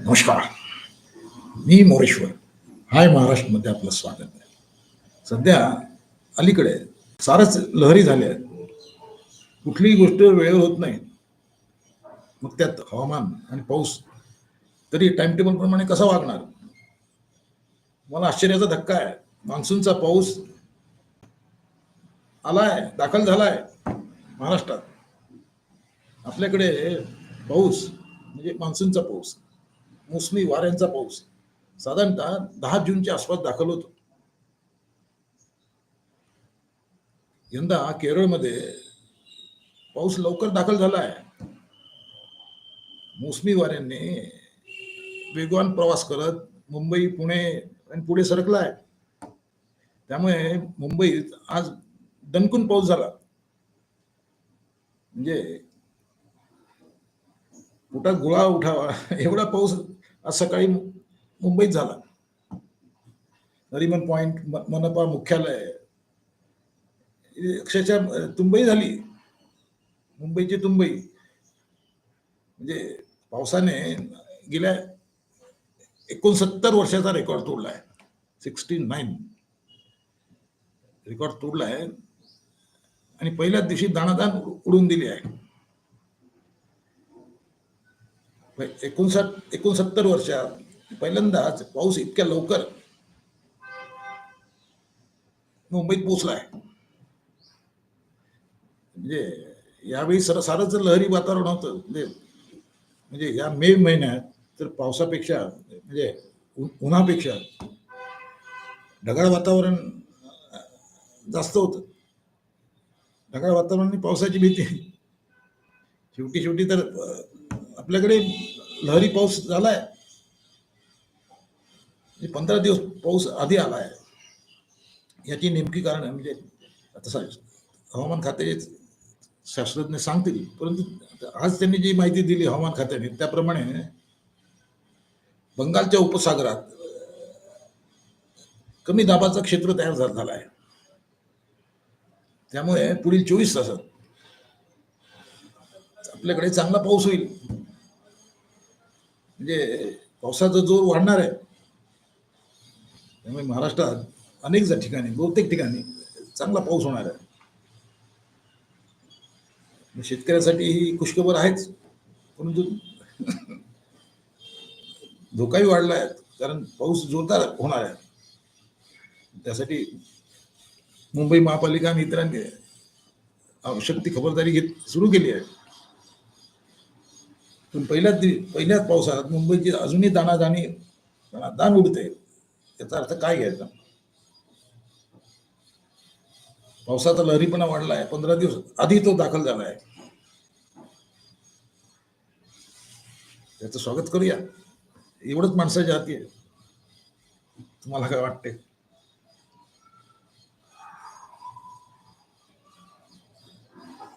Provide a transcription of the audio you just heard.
नमस्कार. मी मोरेश्वर. हाय महाराष्ट्रमध्ये आपलं स्वागत आहे. सध्या अलीकडे सारच लहरी झाल्या आहेत. कुठलीही गोष्ट वेळेवर होत नाही. मग त्यात हवामान आणि पाऊस तरी टाइमटेबल प्रमाणे कसा वागणार? मला आश्चर्याचा धक्का आहे. मान्सूनचा पाऊस आलाय दाखल झालाय महाराष्ट्रात. आपल्याकडे पाऊस म्हणजे मान्सूनचा पाऊस. मोसमी वाऱ्यांचा पाऊस. साधारणतः दहा जूनच्या आसपास दाखल होतो. यंदा केरळमध्ये पाऊस लवकर दाखल झाला आहे मोसमी वाऱ्यांनी वेगवान प्रवास करत मुंबई पुणे आणि पुढे सरकला आहे त्यामुळे मुंबईत आज दणकून पाऊस झाला. म्हणजे कुठं गुळा उठावा एवढा पाऊस आज सकाळी मुंबईत झाला. नरिमन पॉइंट मनपा मुख्यालय. अक्षरशः तुंबई झाली. मुंबईची तुंबई. म्हणजे पावसाने गेल्या एकोणसत्तर वर्षाचा रेकॉर्ड तोडला आहे सिक्स्टी नाईन रेकॉर्ड तोडला आहे आणि पहिल्याच दिवशी दाणादाण उडून दिली आहे. म्हणजे एकोणसाठ एकोणसत्तर वर्षात पहिल्यांदाच पाऊस इतक्या लवकर मुंबईत पोचलाय म्हणजे यावेळी सर सारंच लहरी वातावरण होतं म्हणजे म्हणजे या मे महिन्यात तर पावसापेक्षा म्हणजे उन्हापेक्षा ढगाळ वातावरण जास्त होतं. ढगाळ वातावरण आणि पावसाची भीती. शेवटी शेवटी तर आपल्याकडे लहरी पाऊस झाला आहे पंधरा दिवस पाऊस आधी आला आहे याची नेमकी कारण म्हणजे तसं हवामान खात्याचे शास्त्रज्ञ सांगतील परंतु आज त्यांनी जी माहिती दिली हवामान खात्याने त्याप्रमाणे बंगालच्या उपसागरात कमी दाबाचं क्षेत्र तयार झाला झालं आहे त्यामुळे पुढील चोवीस तासात आपल्याकडे चांगला पाऊस होईल. म्हणजे पावसाचा जोर वाढणार आहे. त्यामुळे महाराष्ट्रात अनेक ठिकाणी बहुतेक ठिकाणी चांगला पाऊस होणार आहे. शेतकऱ्यासाठी ही खुशखबर आहेच. परंतु धोकाही वाढला आहे कारण पाऊस जोरदार होणार आहे. त्यासाठी मुंबई महापालिका आणि इतरांनी आवश्यक ती खबरदारी घेत सुरू केली आहे. पण पहिल्याच पहिल्याच पावसाळ्यात मुंबईची अजूनही दाणादाणी दाण उडते. याचा अर्थ काय घ्यायचा? पावसाचा लहरीपणा वाढला आहे पंधरा दिवस आधी तो दाखल झाला आहे त्याचं स्वागत करूया. एवढंच माणसाच्या हाती आहे. तुम्हाला काय वाटते